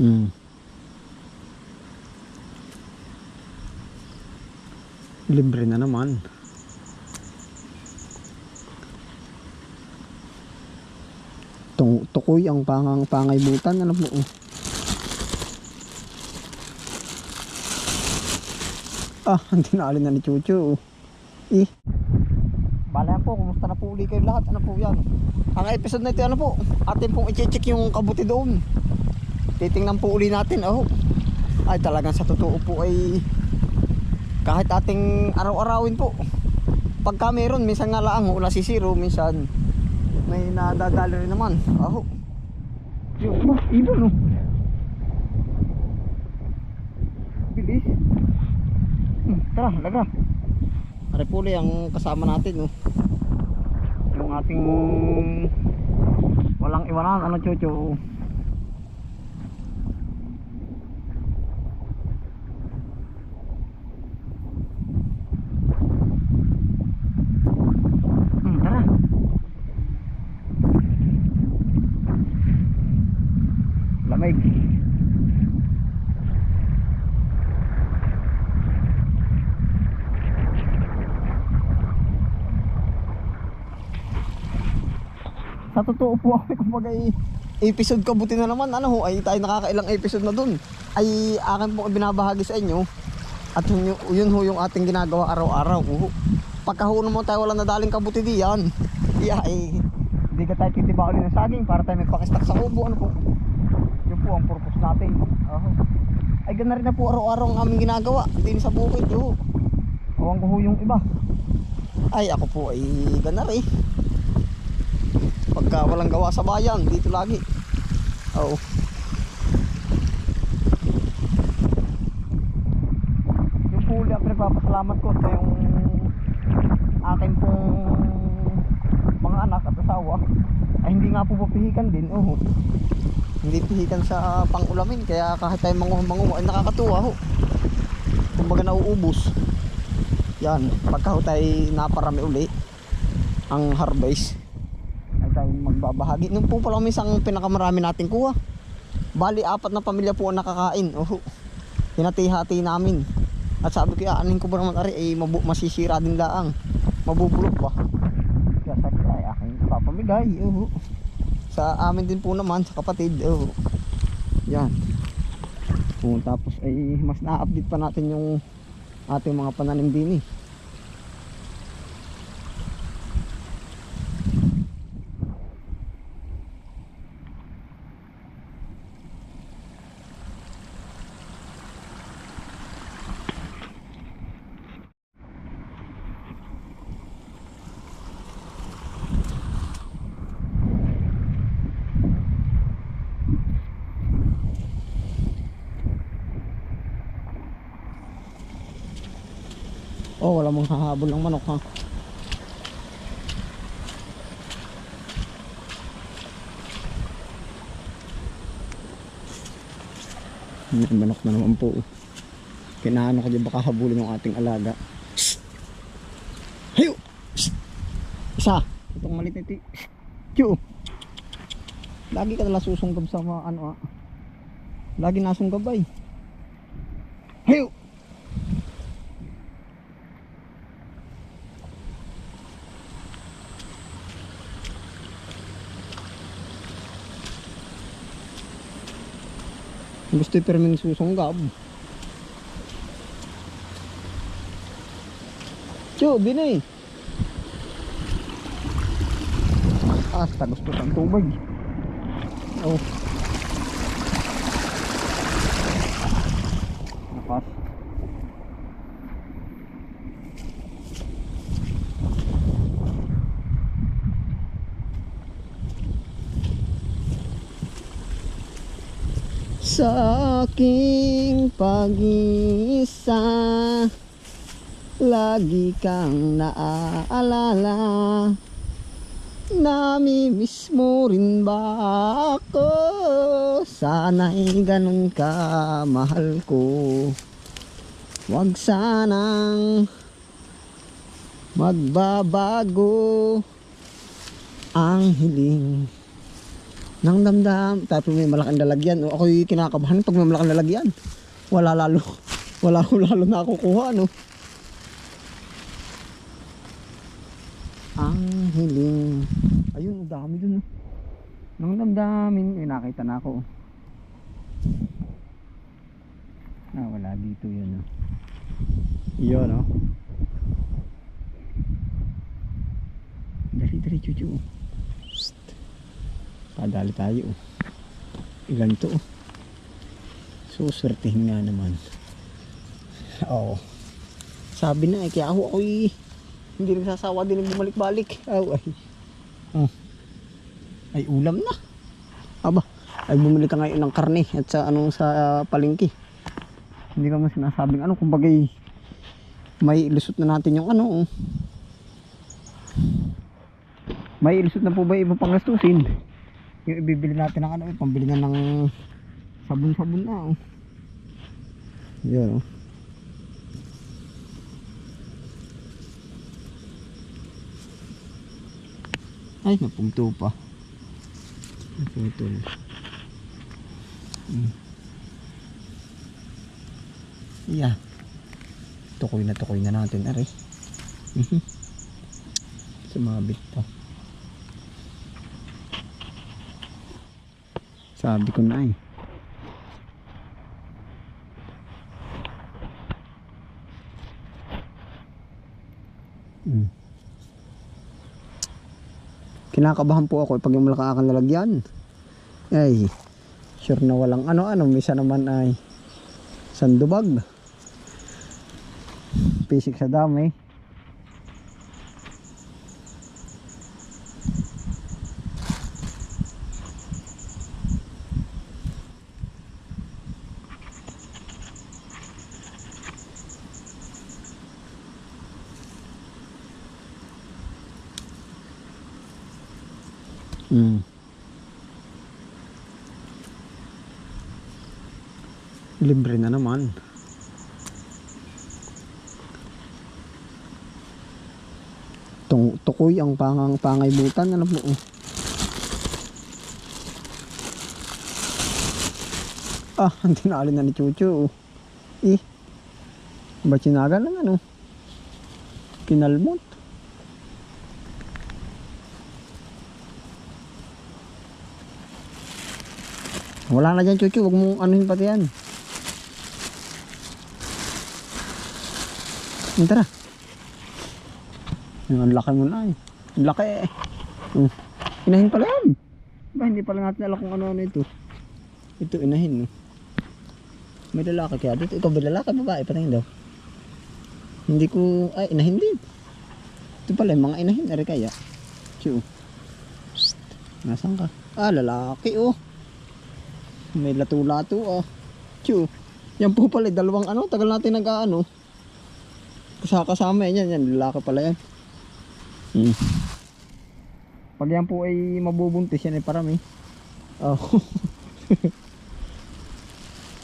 Hmm. Libre na naman. Tung tukoy ang pangang pangaybutan. Ano po? Ah, hindi na ni Chucho. oh. Eh. Bala po, kumusta na po uli kayo lahat? Ano po yan? Ang episode na ito, ano po? Atin pong i-check yung kabuti doon. Titingnan po uli natin, oh. Ay, talagang sa totoo po ay kahit ating araw-arawin po. Pagka meron, minsan nga lang, wala si zero, minsan may nadadali rin naman. Aho. Yun, ba, ibon oh. Bilis. Hmm, tara, laga. Arepuli ang kasama natin oh. Yung ating walang iwanan, ano chocho. Hmm, tara. Lamig. Sa totoo po ako. Kumbaga eh, episode kabuti na naman. Ano ho ay tayo nakakailang episode na dun. Ay akin po binabahagi sa inyo. At yun, yun ho yung ating ginagawa araw-araw. Ho. Pagka ho naman tayo wala nadaling kabuti diyan yeah, eh, hindi ka tayo titiba ulit ng saging para tayo may pakistak sa ubo. Ano po? Yun po ang purpose natin. Aho. ay gana rin na po araw-araw ang aming ginagawa. Din sa bukid ho Awan ko ho yung iba. Ay ako po ay gana rin pagka walang gawa sa bayan dito lagi. Oo. Yung huli ang pinagpapasalamat ko sa yung akin pong mga anak at asawa. Ay hindi nga po papihikan din oh hindi pihikan sa pangulamin kaya kahit tayo manguha manguha ay nakakatuwa ho. Kumbaga nauubos. Yan pagka ho tayo naparami uli ang harvest magbabahagi. Nung po pala minsan pinakamarami natin kuha. Bali, apat na pamilya po ang nakakain. Oh, hinati-hati namin. At sabi ko, anin ko ba naman ari, eh, masisira din laang. Mabubulok ba? Kaya sabi ko, ay aking papamigay. Oh. Sa amin din po naman, sa kapatid. Oh. Yan. Oh, tapos ay mas na-update pa natin yung ating mga pananim din eh. Oh, wala mong hahabol ng manok ha. May manok na naman po. Kinaano ko dyan baka habulin ng ating alaga. Hayo! Isa! Itong malit iti. Tiyo! Lagi ka nala susunggab sa mga ano ah. Lagi nasunggab ay. Hayo! Gusto may susunggab. Tiyo, binay. Hasta gusto ng tubig. Oh. Napas. Sa aking pag-isa Lagi kang naaalala Namimiss mo rin ba ako? Sana'y ganun ka mahal ko. Huwag sanang magbabago ang hiling Nang damdam, tapos may malaking lalagyan. O, ako'y kinakabahan pag may malaking lalagyan. Wala lalo, wala ko lalo nakukuha, no? Ang hiling. Ayun, ang dami dun. oh. Nang damdamin, eh, nakita na ako. Ah, wala dito yun, oh. Yun, oh. Dali, dali, chuchu. Padali tayo, oh. Ilan to, oh. Suswertihin nga naman. Oo. Sabi na, eh, kaya ako, ako'y hindi nagsasawa din ng bumalik-balik. Aw, ay. Oh. Ay, ulam na. Aba, ay bumili ka ngayon ng karne at sa anong sa ah, palengke. Hindi ka man sinasabing ano, kumbagay may ilusot na natin yung ano. oh. May ilusot na po ba iba pang gastusin? Yung ibibili natin ng ano, eh, pambili na ng sabon-sabon na. Oh. Yan oh. Ay, napumto pa. Napumto na. Hmm. Yeah. Tukoy na tukoy na natin, aray. Mhm. Sumabit pa. Sabi ko na eh. Hmm. Kinakabahan po ako eh, pag yung malaki aking lalagyan. Ay, sure na walang ano-ano. Misa naman ay sandubag. Pisik sa dami. Mm. Libre na naman. Tung tukoy ang pangang pangay butan ano po. Ah, ang tinali na ni Chucho. oh. Eh. Ba sinaga lang ano? Kinalmot. Wala na dyan, Chuchu. Huwag mong anuhin pati yan. Yan, tara. Ang laki mo na eh. Ang laki eh. Hmm. Inahin pala yan. Ba, hindi pala natin alam kung ano-ano ito. Ito, inahin. No? May lalaki kaya dito. Ikaw ba lalaki? Babae pa rin daw. Hindi ko... Ay, inahin din. Ito pala, yung mga inahin. Ari kaya. Psst. Nasaan ka? Ah, lalaki oh. May lato-lato ah. Chu. Yan po pala, dalawang ano, tagal natin nag ano. Kasama kasama yan, yan, lalaki pala yan. Hmm. Pag yan po ay mabubuntis yan ay parami. Oh.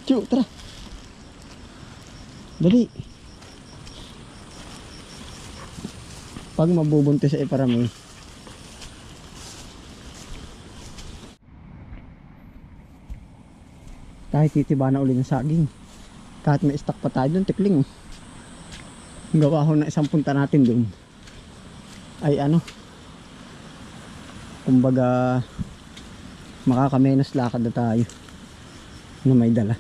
Chu, tara. Dali. Pag mabubuntis ay parami. Kahit titiba na uli ng saging. Kahit may stock pa tayo doon tikling. Gawa ho na isang punta natin doon ay ano kumbaga makakamenos lakad na tayo na may dala.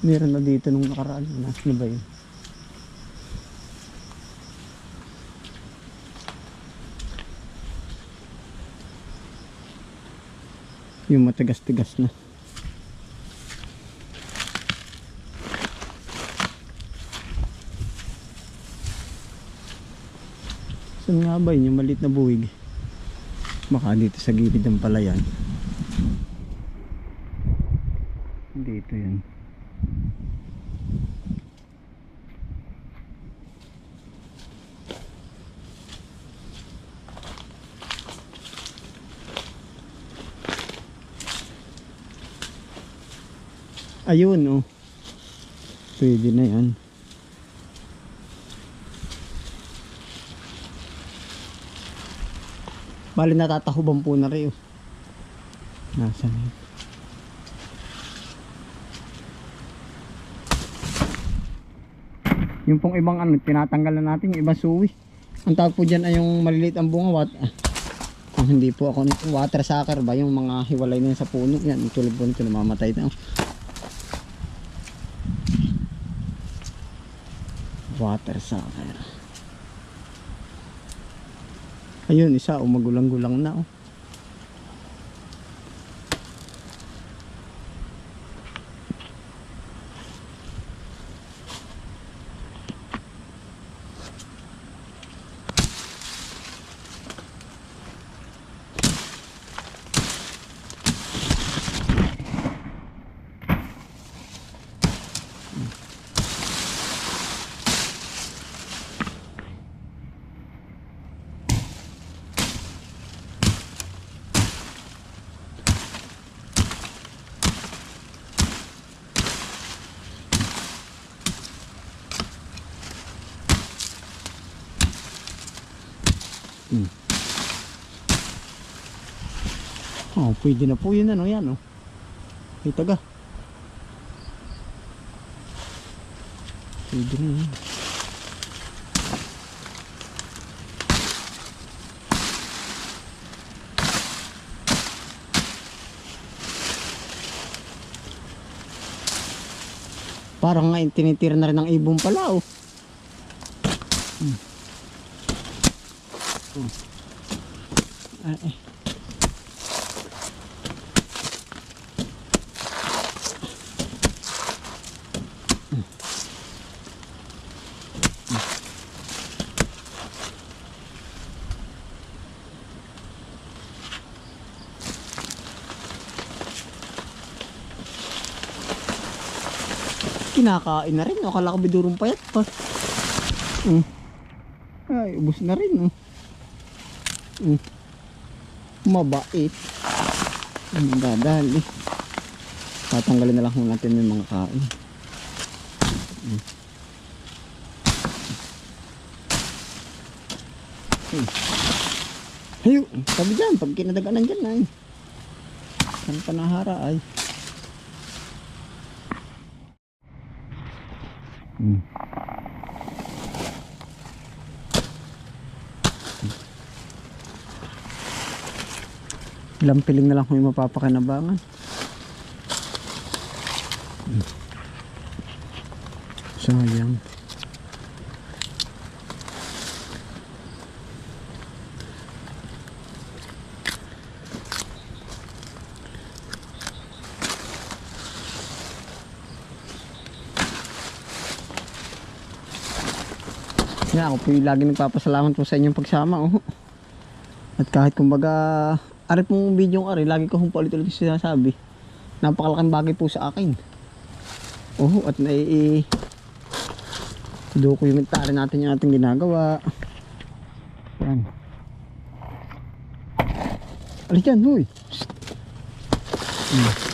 Meron na dito nung nakaraan na ano ba yun yung matigas-tigas na. Saan nga ba yun? Yung maliit na buwig. Baka dito sa gilid ng palayan. Dito yun ayun oh. Pwede na yan. Bali natatahuban po na rin oh. nasa na yung pong ibang ano tinatanggal na natin yung ibang suwi. Ang tawag po dyan ay yung maliliit ang bunga wat ah, hindi po ako nito water sucker ba yung mga hiwalay na sa puno yan tulad po nito namamatay na oh. Water sucker. Ayun, isa. O magulang-gulang na. Oh. Oh, pwede na po yun ano yan oh. Ay taga. Pwede na yun. Parang nga tinitira na rin ng ibon pala oh. Hmm. Hmm. Ay. Kinakain na rin. Akala ko bidurong payat pa. Mm. Ay, ubos na rin. Oh. Mm. Mabait. Ang dadali. Tatanggalin na lang kung natin yung mga kain. Mm. Mm. Hayo, sabi dyan, pag kinadaganan dyan ay. Saan panahara ay. Mm. Ilang piling na lang kung mapapakinabangan. Mm. Sayang. Yan, ako po yung lagi nagpapasalamat po sa inyong pagsama. Oh. At kahit kumbaga, ari pong video ari, lagi ko hong paulit-ulit sinasabi. Napakalaking bagay po sa akin. Oh, at nai dokumentary natin yung ating ginagawa. Yan. Alis dyan, huy. Hmm.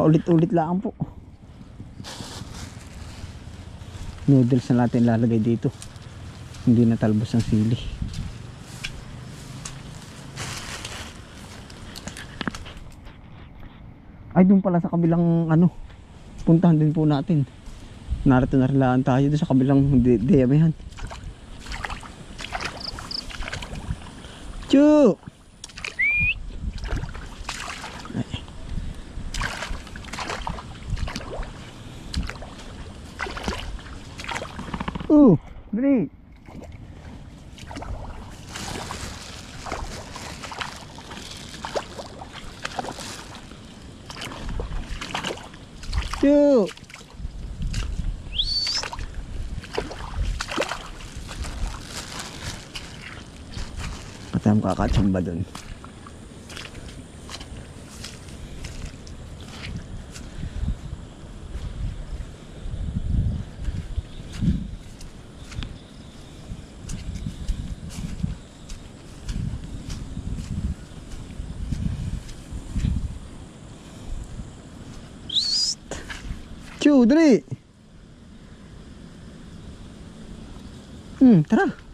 Paulit-ulit lang po. Noodles na natin lalagay dito. Hindi na talbos ng sili. Ay doon pala sa kabilang ano. Puntahan din po natin. Narito na rin tayo sa kabilang di- diyamihan. Chu! Uh, dali. Chu. Patam kakachamba dun. Chu, dali. Hmm, tara.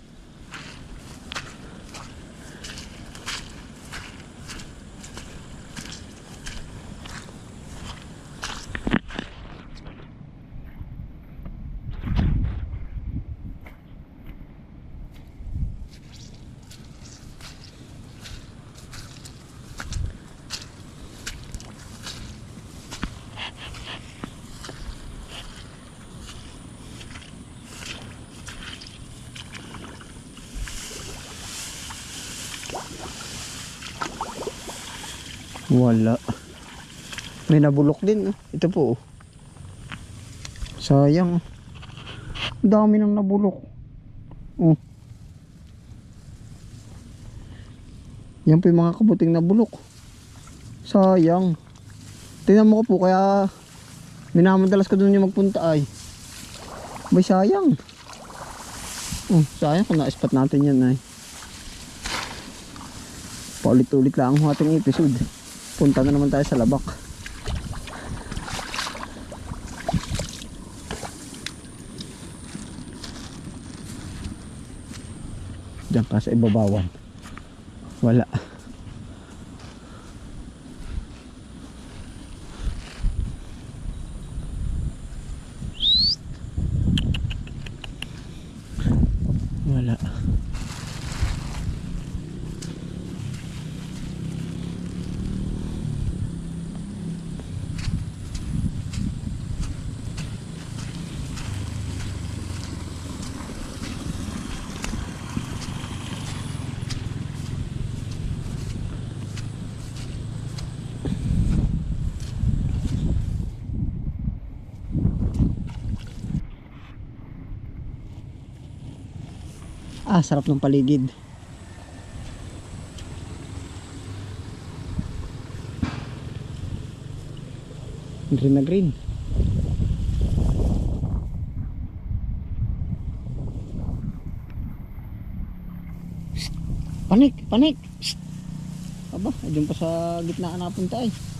Wala. May nabulok din. oh. Ito po. oh. Sayang. Ang Dami nang nabulok. Oh. Yan po yung mga kabuting nabulok. Sayang. Tingnan mo ko po kaya minamadalas ko doon yung magpunta ay. Bay sayang. Oh, sayang kung na-spot natin yan ay. Paulit-ulit lang ang ating episode. Punta na naman tayo sa labak. Diyan ka sa ibabawan. Wala. Ah, sarap ng paligid. Green na green. Panik, panik. Aba, ayun pa sa gitna napunta eh.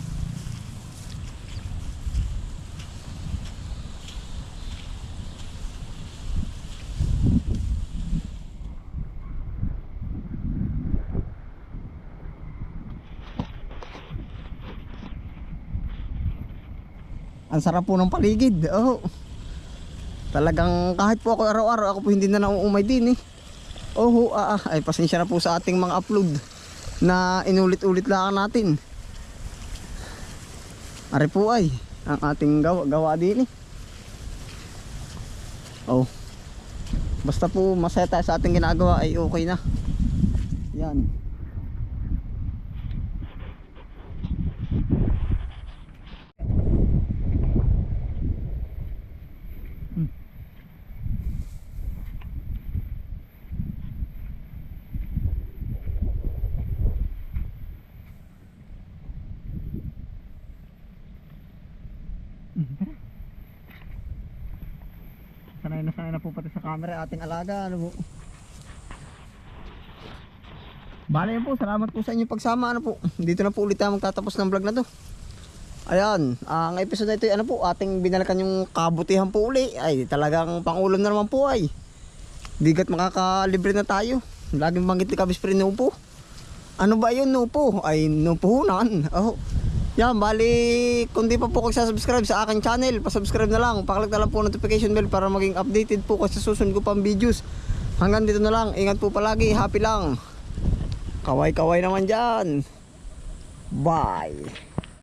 Ang sarap po ng paligid. Oh. Talagang kahit po ako araw-araw, ako po hindi na nauumay din eh. Oh, ah, ah, ay pasensya na po sa ating mga upload na inulit-ulit lang natin. Ari po ay ang ating gawa, gawa din eh. Oh. Basta po masaya tayo sa ating ginagawa ay okay na. Yan. Sanay na sanay na po pati sa camera ating alaga. Ano po? Bale po, salamat po sa inyong pagsama. Ano po? Dito na po ulit tayo magtatapos ng vlog na to. Ayan, ang episode na ito ano po, ating binalikan yung kabutihan po uli. Ay, talagang pangulam na naman po ay. Bigat makakalibre na tayo. Laging banggit ni Kabis Pre Nupo. Ano ba yun Nupo? Ay, Nupuhunan. Oh. Yan, bali, kung di pa po kayo subscribe sa aking channel, pa-subscribe na lang. Paklik na lang po notification bell para maging updated po kasi susunod ko pang videos. Hanggang dito na lang. Ingat po palagi. Happy lang. Kaway-kaway naman dyan. Bye.